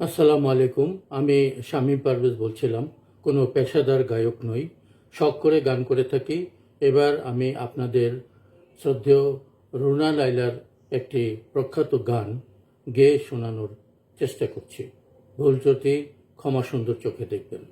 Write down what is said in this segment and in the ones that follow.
আসসালামু আলাইকুম। আমি শামীম পারভেজ বলছিলাম। কোনো পেশাদার গায়ক নই। শখ করে গান করে থাকি। এবার আমি আপনাদের শ্রদ্ধেয় রুনা লাইলার একটি প্রখ্যাত গান গেয়ে শোনানোর চেষ্টা করছি। ভুল ক্ষমা সুন্দর চোখে দেখবেন।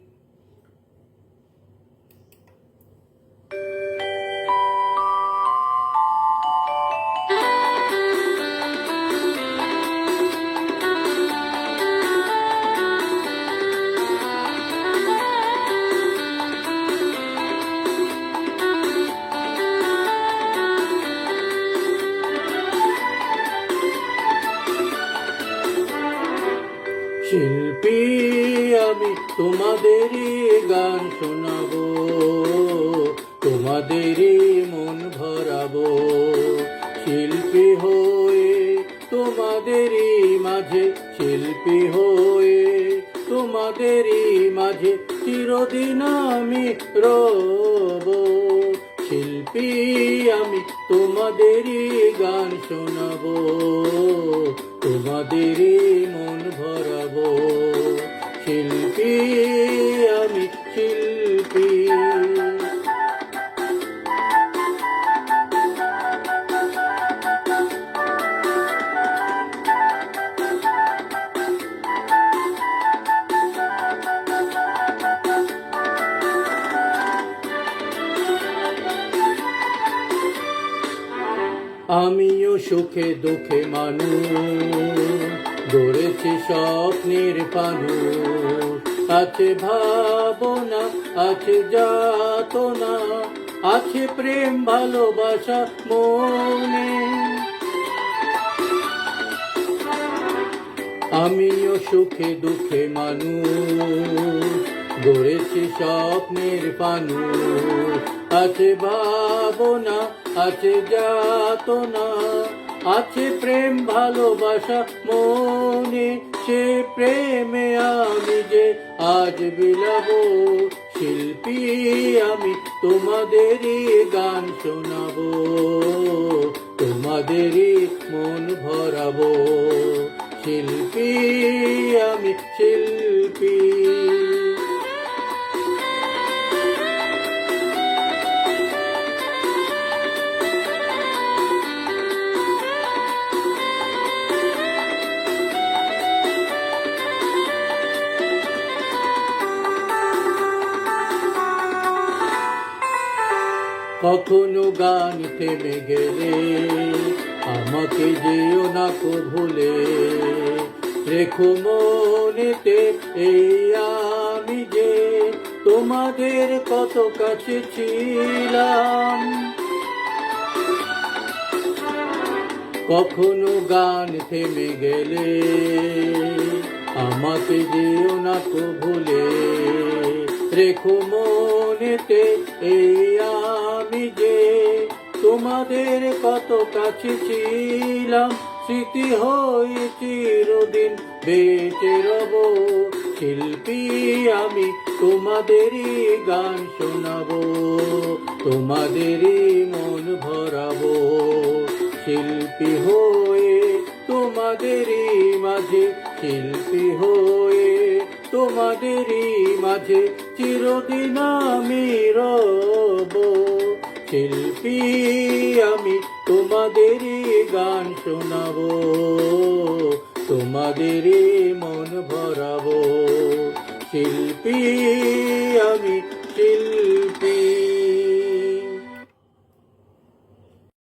শিল্পী, আমি তোমাদেরই গান শোনাবো, তোমাদেরই মন ভরাবো। শিল্পী হয়ে তোমাদেরই মাঝে, শিল্পী হয়ে তোমাদেরই মাঝে চিরদিন আমি রব। শিল্পী, আমি তোমাদেরই গান শোনাবো তোমাদেরই মন ভরাবো শিল্পী আমিও সুখে দুঃখে মানুষ। গড়েছি স্বপ্নের পানু আছে ভাবনা, আছে যাতনা, আছে প্রেম, ভালোবাসা, মনে। আমিও সুখে দুঃখে মানুষ। গড়েছি স্বপ্নের পানু আছে ভাবনা আছে যাতনা, আছে প্রেম ভালোবাসা, মনে সে প্রেমে আমি যে আজ বিলাবো শিল্পী আমি, তোমাদেরই গান শোনাবো, তোমাদেরই মন ভরাবো। শিল্পী আমি কখনো গান থেমে গেলে, আমাকে যেও না কো ভুলে। রেখো মনেতে এই আমি যে তোমাদের কত কাছে ছিলাম। কখনো গান থেমে গেলে, আমাকে যেও না তো ভুলে। রেখো মনেতে এই আমি তোমাদের কত কাছে ছিলাম? স্মৃতি হয়ে চিরদিন বেঁচে রব। শিল্পী আমি, তোমাদেরই গান শোনাবো, তোমাদেরই মন ভরাবো। শিল্পী হয়ে তোমাদেরই মাঝে, শিল্পী হয়ে তোমাদেরই মাঝে, চিরদিন আমি রব। শিল্পী আমি তোমাদের গান শোনাবো তোমাদের মন ভরাবো। শিল্পী